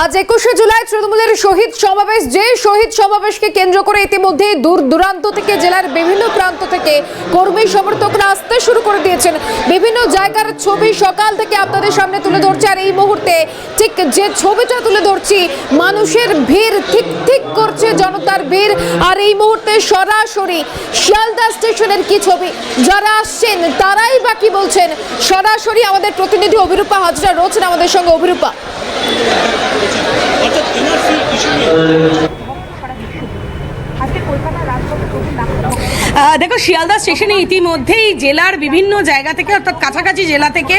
আজ একুশে জুলাই তৃণমূলের শহীদ সমাবেশ। যে শহীদ সমাবেশকে কেন্দ্র করে ইতিমধ্যে দূর দূরান্ত থেকে, জেলার বিভিন্ন প্রান্ত থেকে কর্মী সমর্থকরা আসতে শুরু করে দিয়েছেন। বিভিন্ন জায়গার ছবি সকাল থেকে আপনাদের সামনে তুলে ধরছে। আর এই মুহূর্তে ঠিক যে ছবিটা তুলে ধরছি, মানুষের ভিড় ঠিক ঠিক করছে জনতার ভিড়। আর এই মুহূর্তে সরাসরি শিয়ালদা স্টেশনের কি ছবি? যারা আসছেন, তারাই বা কি বলছেন? সরাসরি আমাদের প্রতিনিধি অভিরূপা হাজরা রয়েছেন আমাদের সঙ্গে। অভিরূপা। অর্থাৎ এনআরসি ইস্যু নিয়ে দেখো, শিয়ালদা স্টেশনে ইতিমধ্যেই জেলার বিভিন্ন জায়গা থেকে, অর্থাৎ কাছাকাছি জেলা থেকে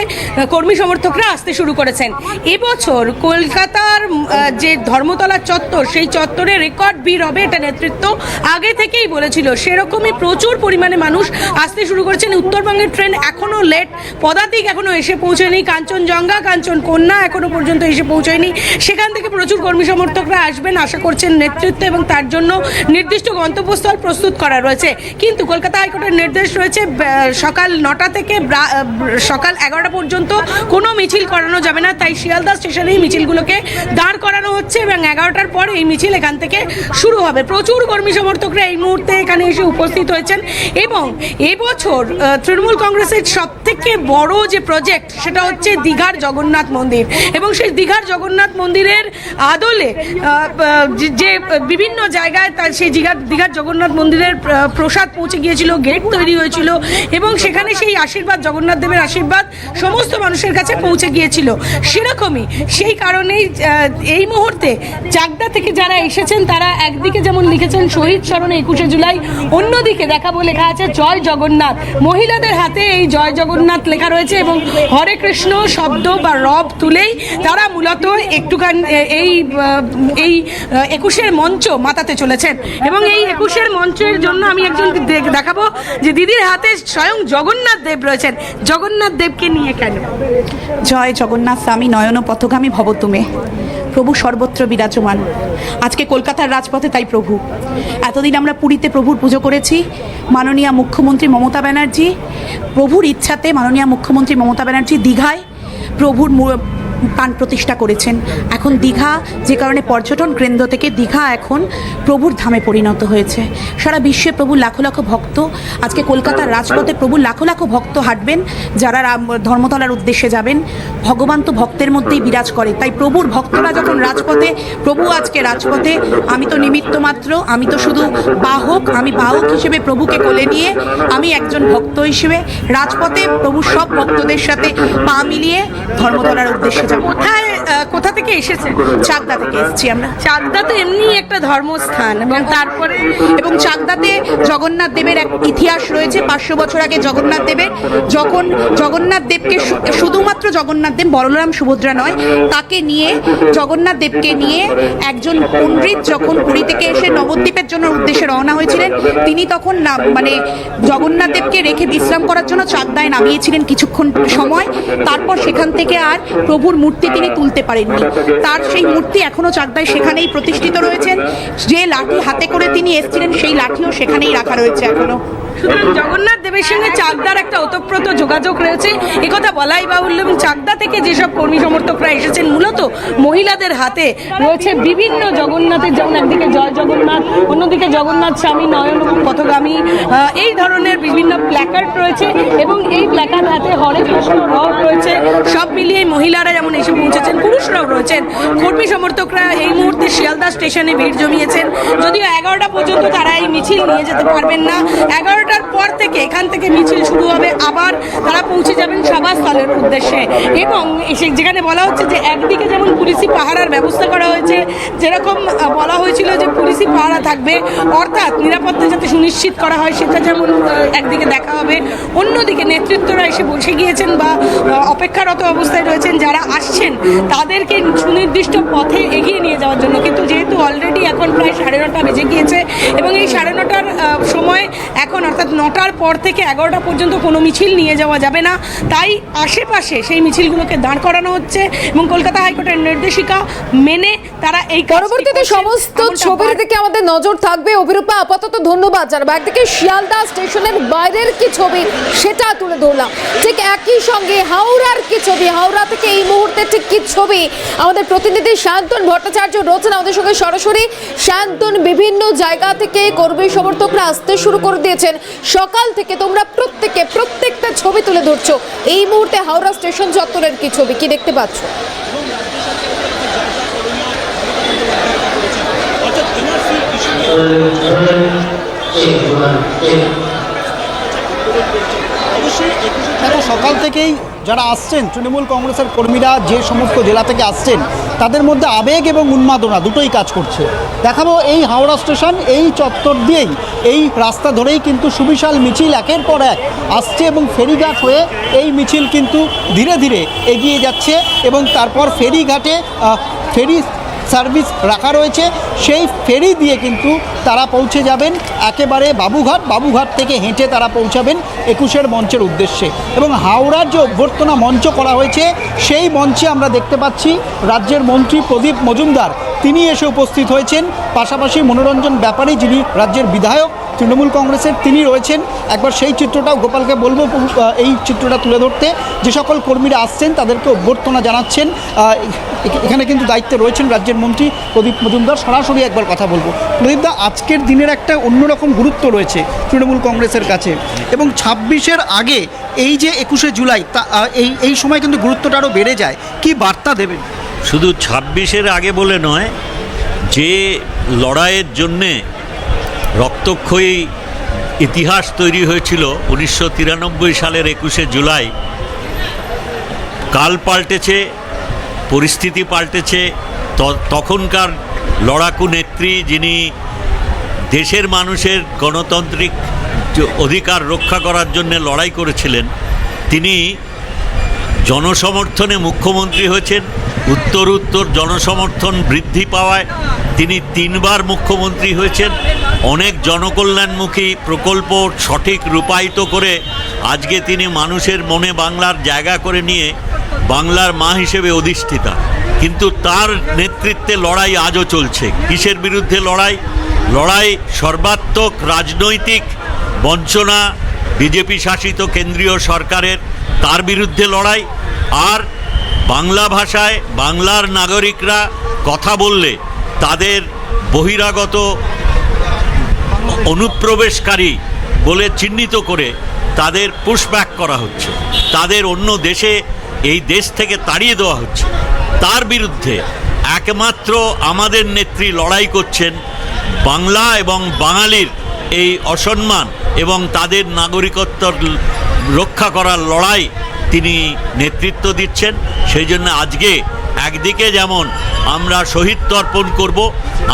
কর্মী সমর্থকরা আসতে শুরু করেছেন। এবছর কলকাতার যে ধর্মতলা চত্বর, সেই চত্বরে রেকর্ড ভিড় হবে এটা নেতৃত্ব আগে থেকেই বলেছিল। সেরকমই প্রচুর পরিমাণে মানুষ আসতে শুরু করেছেন। উত্তরবঙ্গের ট্রেন এখনও লেট। পদাতিক এখনও এসে পৌঁছয়নি কাঞ্চনজঙ্ঘা কাঞ্চন কন্যা এখনও পর্যন্ত এসে পৌঁছয়নি সেখান থেকে প্রচুর কর্মী সমর্থকরা আসবেন, আশা করছেন নেতৃত্ব এবং তার জন্য নির্দিষ্ট গন্তব্যস্থল প্রস্তুত করা রয়েছে। কিন্তু কলকাতা হাইকোর্টের নির্দেশ রয়েছে সকাল নটা থেকে সকাল এগারোটা পর্যন্ত কোনো মিছিল করানো যাবে না। তাই শিয়ালদা স্টেশনেই মিছিলগুলোকে দাঁড় করানো হচ্ছে এবং এগারোটার পর এই মিছিল এখান থেকে শুরু হবে। প্রচুর কর্মী সমর্থকরা এই মুহূর্তে এখানে এসে উপস্থিত হয়েছেন এবং এবছর তৃণমূল কংগ্রেসের সব থেকে বড় যে প্রজেক্ট সেটা হচ্ছে দীঘার জগন্নাথ মন্দির। এবং সেই দীঘার জগন্নাথ মন্দিরের আদলে যে বিভিন্ন জায়গায় তার সেই দীঘার দীঘার জগন্নাথ মন্দিরের প্রসাদ পৌঁছে গিয়েছিল, গেট তৈরি হয়েছিল এবং সেখানে সেই আশীর্বাদ, জগন্নাথ দেবের আশীর্বাদ সমস্ত মানুষের কাছে পৌঁছে গিয়েছিল। সেরকমই সেই কারণেই এই মুহূর্তে চাকদা থেকে যারা এসেছেন, তারা একদিকে যেমন লিখেছেন, শহীদ স্মরণে একুশে জুলাই, অন্যদিকে দেখাবো লেখা আছে, জয় জগন্নাথ। মহিলাদের হাতে এই জয় জগন্নাথ লেখা রয়েছে এবং হরে কৃষ্ণ শব্দ বা রব তুলেই তারা মূলত একটুখানি এই এই একুশের মঞ্চ মাতাতে চলেছেন। এবং এই একুশের মঞ্চের জন্য আমি একজন দেখাবো যে দিদির হাতে স্বয়ং জগন্নাথ দেব রয়েছেন। জগন্নাথ দেবকে নিয়ে কেন? জয় জগন্নাথ স্বামী, নয়ন পথগামী ভব তুমে। প্রভু সর্বত্র বিরাজমান। আজকে কলকাতার রাজপথে তাই প্রভু। এতদিন আমরা পুরীতে প্রভুর পুজো করেছি। মাননীয় মুখ্যমন্ত্রী মমতা ব্যানার্জি, প্রভুর ইচ্ছাতে মাননীয় মুখ্যমন্ত্রী মমতা ব্যানার্জি দীঘায় প্রভুর প্রাণ প্রতিষ্ঠা করেছেন। এখন দীঘা, যে কারণে পর্যটন কেন্দ্র থেকে দীঘা এখন প্রভুর ধামে পরিণত হয়েছে। সারা বিশ্বে প্রভুর লাখো লাখো ভক্ত। আজকে কলকাতার রাজপথে প্রভুর লাখো লাখো ভক্ত হাঁটবেন, যারা ধর্মতলার উদ্দেশ্যে যাবেন। ভগবান তো ভক্তের মধ্যেই বিরাজ করে। তাই প্রভুর ভক্তরা যখন রাজপথে, প্রভু আজকে রাজপথে, আমি তো নিমিত্ত মাত্র, আমি তো শুধু বাহক, আমি বাহক হিসেবে প্রভুকে কোলে নিয়ে, আমি একজন ভক্ত হিসেবে রাজপথে প্রভুর সব ভক্তদের সাথে পা মিলিয়ে ধর্মতলার উদ্দেশ্যে কোথায় আহ, কোথা থেকে এসেছেন চাকদা থেকে এসেছি আমরা। চাকদা তো এমনি একটা ধর্মস্থান এবং তারপরে এবং চাকদাতে জগন্নাথ দেবের এক ইতিহাস রয়েছে। পাঁচশো বছর আগে জগন্নাথ দেবের। যখন জগন্নাথ দেবকে শুধুমাত্র জগন্নাথ দেব বলরাম সুভদ্রা নয় তাকে নিয়ে জগন্নাথ দেবকে নিয়ে একজন পণ্ডিত যখন পুরী থেকে এসে নবদ্বীপের জন্য উদ্দেশ্যে রওনা হয়েছিলেন তিনি তখন না মানে জগন্নাথ দেবকে রেখে বিশ্রাম করার জন্য চাকদায় নামিয়েছিলেন কিছুক্ষণ সময়। তারপর সেখান থেকে আর প্রভুর মূর্তি তিনি তুলতে পারেননি। তার সেই মূর্তি এখনও চাকদায় সেখানেই প্রতিষ্ঠিত রয়েছেন। যে লাঠি হাতে করে তিনি এসেছিলেন, সেই লাঠিও সেখানেই রাখা রয়েছে এখনও। সুতরাং জগন্নাথ দেবের সঙ্গে চাকদার একটা ওতপ্রোত যোগাযোগ রয়েছে। একথা বলাই বাহুল্য এবং চাকদা থেকে যেসব কর্মী সমর্থকরা এসেছেন, মূলত মহিলাদের হাতে রয়েছে বিভিন্ন জগন্নাথের যেমন একদিকে জয় জগন্নাথ, অন্যদিকে জগন্নাথ স্বামী নয়ন পথগামী এই ধরনের বিভিন্ন প্ল্যাকার্ড রয়েছে এবং এই প্ল্যাকার্ড হাতে হরে কৃষ্ণ রথ রয়েছে। সব মিলিয়ে মহিলারা যেমন এসে পৌঁছেছেন, পুরুষরাও রয়েছেন। কর্মী সমর্থকরা এই মুহূর্তে শিয়ালদা স্টেশনে ভিড় জমিয়েছেন। যদিও এগারোটা পর্যন্ত তারা এই মিছিল নিয়ে যেতে পারবেন না। এগারোটার পর থেকে এখান থেকে মিছিল শুরু হবে। আবার তারা পৌঁছে যাবেন সভাস্থলের উদ্দেশ্যে। এবং যেখানে বলা হচ্ছে যে, একদিকে যেমন পুলিশি পাহারার ব্যবস্থা করা হয়েছে যেরকম বলা হয়েছিল যে পুলিশি পাহারা থাকবে, অর্থাৎ নিরাপত্তা যাতে সুনিশ্চিত করা হয়, সেটা যেমন একদিকে দেখা হবে, অন্যদিকে নেতৃত্বরা এসে বসে গিয়েছেন বা অপেক্ষারত অবস্থায় রয়েছেন, যারা আসছেন, তাদেরকে সুনির্দিষ্ট পথে এগিয়ে নিয়ে যাওয়ার জন্য। কিন্তু যেহেতু অলরেডি এখন প্রায় সাড়ে নটা বেজে গিয়েছে, এবং এই সাড়ে নটার সময় এখন অর্থাৎ নটার পর থেকে এগারোটা পর্যন্ত কোনো মিছিল নিয়ে যাওয়া যাবে না। তাই আশেপাশে সেই মিছিলগুলোকে দাঁড় করানো হচ্ছে, এবং কলকাতা হাইকোর্টের নির্দেশিকা মেনে তারা এই পরবর্তীতে সমস্ত ছবির দিকে আমাদের নজর থাকবে। অভিরূপা আপাতত ধন্যবাদ জানাব। একদিকে শিয়ালদা স্টেশনের বাইরের কি ছবি সেটা তুলে ধরলাম। ঠিক একই সঙ্গে হাওড়ার কি ছবি হাওড়া থেকে এই মুহূর্তে ঠিক কি ছবি? আমাদের প্রতিনিধি শান্তন ভট্টাচার্য রয়েছেন আমাদের সঙ্গে সরাসরি। শান্তন বিভিন্ন জায়গা থেকে কর্মী সমর্থকরা আসতে শুরু করে দিয়েছেন। সকাল থেকে তোমরা প্রত্যেকে প্রত্যেকটা ছবি তুলে ধরছো। এই মুহূর্তে হাওড়া স্টেশন চত্বরের কি ছবি কি দেখতে পাচ্ছ? দেখো সকাল থেকেই যারা আসছেন, তৃণমূল কংগ্রেসের কর্মীরা যে সমস্ত জেলা থেকে আসছেন, তাদের মধ্যে আবেগ এবং উন্মাদনা দুটোই কাজ করছে। দেখাবো এই হাওড়া স্টেশন, এই চত্বর দিয়েই, এই রাস্তা ধরেই কিন্তু সুবিশাল মিছিল একের পর এক আসছে এবং ফেরিঘাট হয়ে এই মিছিল কিন্তু ধীরে ধীরে এগিয়ে যাচ্ছে এবং তারপর ফেরিঘাটে ফেরি সার্ভিস রাখা রয়েছে, সেই ফেরি দিয়ে কিন্তু তারা পৌঁছে যাবেন। একেবারে বাবুঘাট বাবুঘাট থেকে হেঁটে তারা পৌঁছাবেন একুশের মঞ্চের উদ্দেশ্যে। এবং হাওড়ার যে অভ্যর্থনা মঞ্চ করা হয়েছে, সেই মঞ্চে আমরা দেখতে পাচ্ছি রাজ্যের মন্ত্রী প্রদীপ মজুমদার। তিনি এসে উপস্থিত হয়েছেন। পাশাপাশি মনোরঞ্জন ব্যাপারী, যিনি রাজ্যের বিধায়ক তৃণমূল কংগ্রেসের তিনি রয়েছেন। একবার সেই চিত্রটাও গোপালকে বলব এই চিত্রটা তুলে ধরতে। যে সকল কর্মীরা আসছেন, তাদেরকে অভ্যর্থনা জানাচ্ছেন। এখানে কিন্তু দায়িত্বে রয়েছেন রাজ্যের মন্ত্রী প্রদীপ মজুমদার। সরাসরি একবার কথা বলব। প্রদীপদা আজকের দিনের একটা অন্যরকম গুরুত্ব রয়েছে তৃণমূল কংগ্রেসের কাছে। এবং ছাব্বিশের আগে এই যে একুশে জুলাই, তা এই এই সময় কিন্তু গুরুত্বটা আরও বেড়ে যায়। কি বার্তা দেবেন? শুধু ছাব্বিশের আগে বলে নয়, যে লড়াইয়ের জন্যে রক্তক্ষয়ী ইতিহাস তৈরি হয়েছিল উনিশশো তিরানব্বই সালের একুশে জুলাই। কাল পাল্টেছে, পরিস্থিতি পাল্টেছে। তখনকার লড়াকু নেত্রী যিনি দেশের মানুষের গণতান্ত্রিক অধিকার রক্ষা করার জন্য লড়াই করেছিলেন, তিনি জনসমর্থনে মুখ্যমন্ত্রী হয়েছেন। উত্তর উত্তর জনসমর্থন বৃদ্ধি পাওয়ায় তিনি তিনবার মুখ্যমন্ত্রী হয়েছেন। অনেক জনকল্যাণমুখী প্রকল্প সঠিক রূপায়িত করে আজকে তিনি মানুষের মনে বাংলার জায়গা করে নিয়ে বাংলার মা হিসেবে অধিষ্ঠিতা। কিন্তু তার নেতৃত্বে লড়াই আজও চলছে। কিসের বিরুদ্ধে লড়াই? লড়াই সর্বাত্মক রাজনৈতিক বঞ্চনা, বিজেপি শাসিত কেন্দ্রীয় সরকারের। তার বিরুদ্ধে লড়াই। আর বাংলা ভাষায় বাংলার নাগরিকরা কথা বললে তাদের বহিরাগত অনুপ্রবেশকারী বলে চিহ্নিত করে তাদের পুশব্যাক করা হচ্ছে। তাদের অন্য দেশে এই দেশ থেকে তাড়িয়ে দেওয়া হচ্ছে। তার বিরুদ্ধে একমাত্র আমাদের নেত্রী লড়াই করছেন বাংলা এবং বাঙালির এই অসম্মান এবং তাদের নাগরিকত্ব রক্ষা করার লড়াই তিনি নেতৃত্ব দিচ্ছেন। সেই জন্য আজকে একদিকে যেমন আমরা শহীদ তর্পণ করব,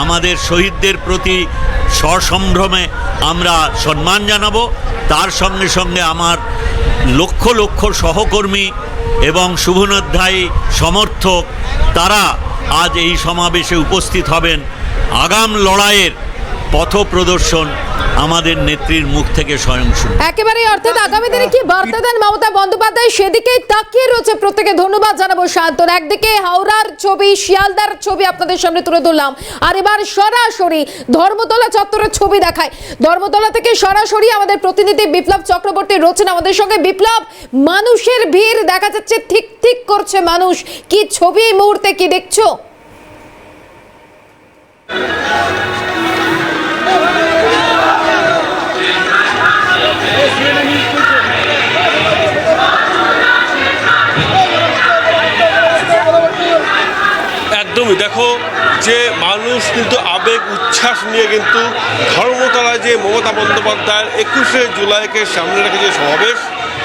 আমাদের শহীদদের প্রতি সসম্ভ্রমে আমরা সম্মান জানাব। তার সঙ্গে সঙ্গে আমার লক্ষ লক্ষ সহকর্মী এবং শুভনোধ্যায়ী সমর্থক, তারা আজ এই সমাবেশে উপস্থিত হবেন। আগাম লড়াইয়ের পথ প্রদর্শন আমাদের নেত্রীর মুখ থেকে স্বয়ং শুনব একেবারে অর্থাৎ আগামী দিনে কি বার্তা দেন মমতা বন্দ্যোপাধ্যায় সেদিকেই তাকিয়ে রয়েছে? প্রত্যেকে ধন্যবাদ জানাব শান্তন একদিকে হাওড়ার ছবি, শিয়ালদার ছবি আপনাদের সামনে তুলে ধরলাম। আর এবার সরাসরি ধর্মতলা চত্বরের ছবি দেখায় ধর্মতলা থেকে সরাসরি আমাদের প্রতিনিধি বিপ্লব চক্রবর্তী রয়েছেন আমাদের সঙ্গে। বিপ্লব, মানুষের ভিড় দেখা যাচ্ছে, ঠিক ঠিক করছে মানুষ। কি ছবি এই মুহূর্তে কি দেখছ? একদমই দেখো যে মানুষ কিন্তু আবেগ, উচ্ছ্বাস নিয়ে কিন্তু ধর্মতলায় যে মমতা বন্দ্যোপাধ্যায়ের একুশে জুলাইকে সামনে রেখে যে সমাবেশ।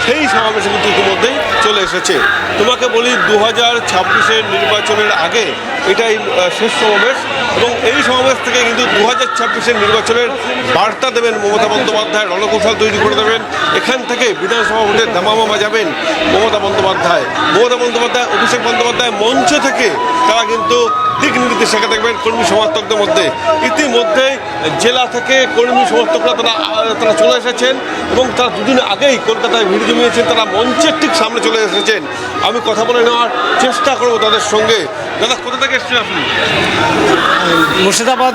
সেই সমাবেশে কিন্তু ইতিমধ্যেই চলে এসেছে। তোমাকে বলি দু হাজার ছাব্বিশের নির্বাচনের আগে এটাই শেষ সমাবেশ এবং এই সমাবেশ থেকে কিন্তু দু হাজার ছাব্বিশের নির্বাচনের বার্তা দেবেন মমতা বন্দ্যোপাধ্যায়, রণকৌশল তৈরি করে দেবেন। এখান থেকে বিধানসভা ভোটে দামামা বাজাবেন মমতা বন্দ্যোপাধ্যায়। মমতা বন্দ্যোপাধ্যায়, অভিষেক বন্দ্যোপাধ্যায় মঞ্চ থেকে তারা কিন্তু দিক নির্দেশিকা দেখবেন কর্মী সমর্থকদের মধ্যে। ইতিমধ্যে জেলা থেকে কর্মী সমর্থকরা তারা তারা চলে এসেছেন এবং তারা দুদিন আগেই কলকাতায় ভিড় জমিয়েছেন তারা মঞ্চের ঠিক সামনে চলে এসেছেন। আমি কথা বলে নেওয়ার চেষ্টা করব তাদের সঙ্গে। দাদা কোথা থেকে এসেছেন আপনি? মুর্শিদাবাদ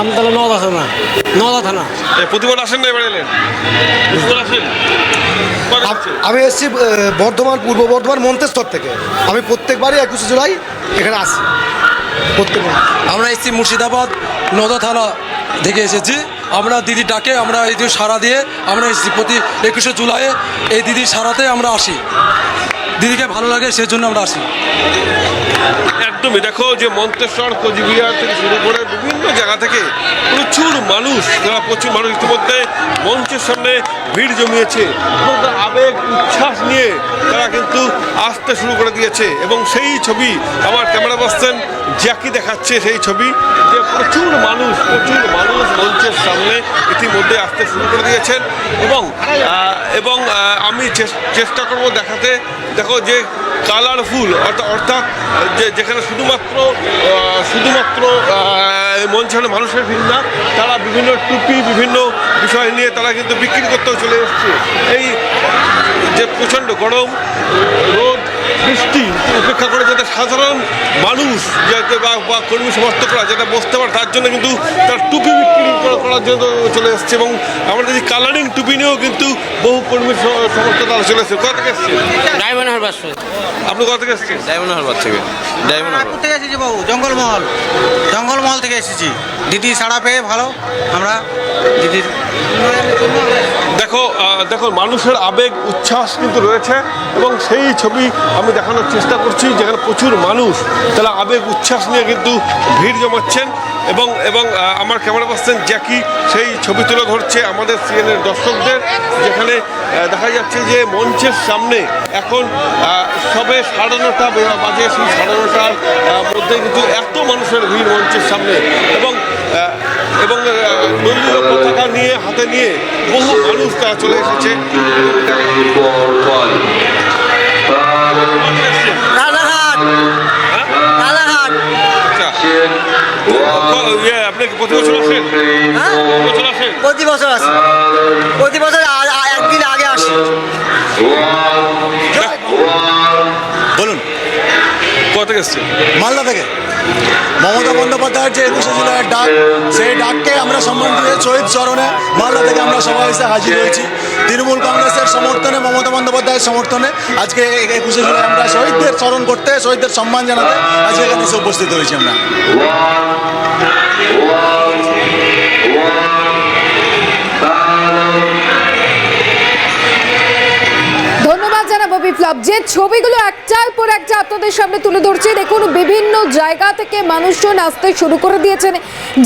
আমতলা নওদা থানা। নওদা থানা। প্রতিবার আসেন না এবার এলেন? আসেন? আমি এসেছি বর্ধমান পূর্ব বর্ধমান মন্তেশ্বর থেকে। আমি প্রত্যেকবারই একুশে জুলাই এখানে আসি। আমরা এসেছি মুর্শিদাবাদ নদা থানা থেকে এসেছি। আমরা দিদি ডাকে, আমরা এই সারা দিয়ে আমরা এসেছি প্রতি একুশে জুলাইয়ে এই দিদির সারাতে আমরা আসি। দিদিকে ভালো লাগে, সেজন্য আমরা আসি। একদমই, দেখো যে মন্তেশ্বর, কোচবিহার থেকে শুরু করে বিভিন্ন জায়গা থেকে প্রচুর মানুষ, যারা প্রচুর মানুষ ইতিমধ্যে মঞ্চের সামনে ভিড় জমিয়েছে এবং আবেগ, উচ্ছ্বাস নিয়ে তারা কিন্তু আসতে শুরু করে দিয়েছে। এবং সেই ছবি আমার ক্যামেরা পার্সন জ্যাকি দেখাচ্ছে, সেই ছবি যে প্রচুর মানুষ প্রচুর মানুষ মঞ্চের সামনে ইতিমধ্যে আসতে শুরু করে দিয়েছেন। এবং এবং আমি চেষ্টা করব দেখাতে। দেখো যে কালারফুল অর্থাৎ অর্থাৎ যে যেখানে শুধুমাত্র শুধুমাত্র মঞ্চের মানুষের ভিন্ন তারা বিভিন্ন টুপি, বিভিন্ন বিষয় নিয়ে তারা কিন্তু বিক্রি করতেও চলে এসছে। এই যে প্রচণ্ড গরম, রোদ বৃষ্টি উপেক্ষা করে যাতে সাধারণ মানুষ যাতে বা বা কর্মী সমর্থকরা যাতে বসতে পারে তার জন্য কিন্তু তার টুপি বিক্রি করার জন্য চলে এসছে এবং আমরা যদি কালারিং টুপি নিয়েও কিন্তু বহু কর্মী সমর্থক তারা চলে এসছে। কোথা থেকে এসছে? ডায়মন্ড হারবার আপনি কোথা থেকে এসছেন? ডায়মন্ড হারবার থেকে। ডায়মন্ড হারবার। থেকে এসেছি বাবু? জঙ্গলমহল। জঙ্গলমহল থেকে এসেছি। দিদি সাড়া পেয়ে ভালো। আমরা দিদির দেখো দেখো মানুষের আবেগ উচ্ছ্বাস কিন্তু রয়েছে এবং সেই ছবি আমি দেখানোর চেষ্টা করছি, যেখানে প্রচুর মানুষ। তারা আবেগ, উচ্ছ্বাস নিয়ে কিন্তু ভিড় জমাচ্ছেন এবং এবং আমার ক্যামেরা পার্সন জ্যাকি সেই ছবি তুলে ধরছে আমাদের সিএনএর দর্শকদের, যেখানে দেখা যাচ্ছে যে মঞ্চের সামনে এখন সবে সাড়ে নটা বাজে, সেই সাড়ে নটার মধ্যে কিন্তু এত মানুষের ভিড় মঞ্চের সামনে এবং এবং দলীয় পতাকা নিয়ে, হাতে নিয়ে বহু মানুষ তারা চলে এসেছে। আপনি প্রতি বছর আসেন? হ্যাঁ? প্রতি বছর আসি। প্রতি বছর একদিন আগে আসি। কোথা থেকে এসছে মালদা থেকে। মমতা বন্দ্যোপাধ্যায়ের যে একুশে জুলাইয়ের ডাক সেই ডাককে আমরা সম্মান দিয়ে শহীদ চরণে মালদা থেকে আমরা সবাই এসে হাজির হয়েছি। তৃণমূল কংগ্রেসের সমর্থনে মমতা বন্দ্যোপাধ্যায়ের সমর্থনে আজকে একুশে জুলাই আমরা শহীদদের স্মরণ করতে শহীদদের সম্মান জানাতে আজকে এখানে এসে উপস্থিত হয়েছি আমরা। বিপ্লব যে ছবিগুলো একটার পর একটা আপনাদের সামনে তুলে ধরছে, দেখুন বিভিন্ন জায়গা থেকে মানুষজন আসতে শুরু করে দিয়েছেন।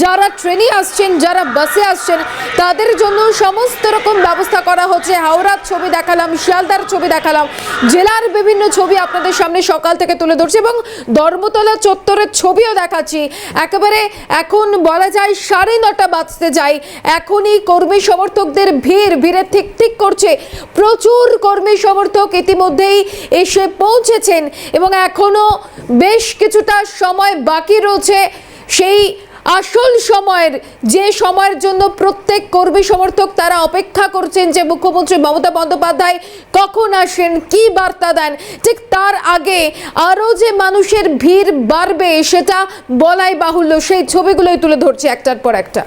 যারা ট্রেনে আসছেন, যারা বাসে আসছেন, তাদের জন্য সমস্ত রকম ব্যবস্থা করা হচ্ছে। হাওড়ার ছবি দেখালাম, শিয়ালদার ছবি দেখালাম, জেলার বিভিন্ন ছবি আপনাদের সামনে সকাল থেকে তুলে ধরছে এবং ধর্মতলা চত্বরের ছবিও দেখাচ্ছি। একেবারে এখন বলা যায় সাড়ে নটা বাজতে যায়। এখনই কর্মী সমর্থকদের ভিড়, ভিড়ে ঠিক ঠিক করছে। প্রচুর কর্মী সমর্থক ইতিমধ্যেই এসে পৌঁছেছেন এবং এখনও বেশ কিছুটা সময় বাকি রয়েছে। সেই আসল সময়ের, যে সময়ের জন্য প্রত্যেক কর্মী সমর্থক তারা অপেক্ষা করছেন যে মুখ্যমন্ত্রী মমতা বন্দ্যোপাধ্যায় কখন আসেন, কি বার্তা দেন, ঠিক তার আগে আরও যে মানুষের ভিড় বাড়বে সেটা বলাই বাহুল্য। সেই ছবিগুলোই তুলে ধরছে একটার পর একটা।